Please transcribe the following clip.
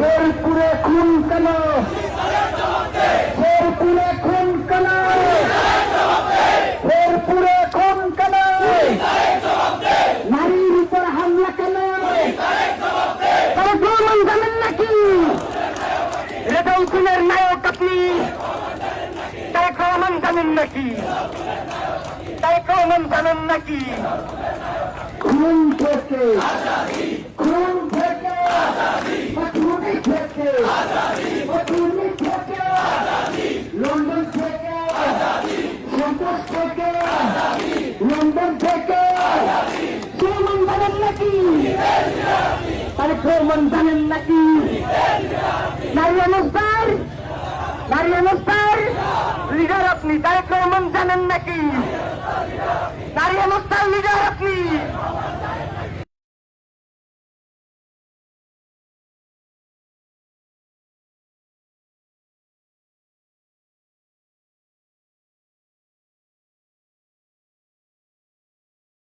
শেরপুরে খুন কেন? শেরপুরে খুন কেন? শেরপুরে খুন কেন? নারীর উপর হামলা কেন? নাকি? তারা প্রমাণ জানেন নাকি? তারা প্রমাণ জানেন নাকি? খুন থেকে খুন থেকে খুনি থেকে খুনি থেকে লন্ডন থেকে সন্তোষ থেকে। লন্ডন থেকে প্রমাণ জানেন নাকি তাহলে প্রমাণ জানেন নাকি নারী অনুষ্ঠান নারী অনুষ্ঠান লিডার আপনি তাই প্রমাণ জানেন নাকি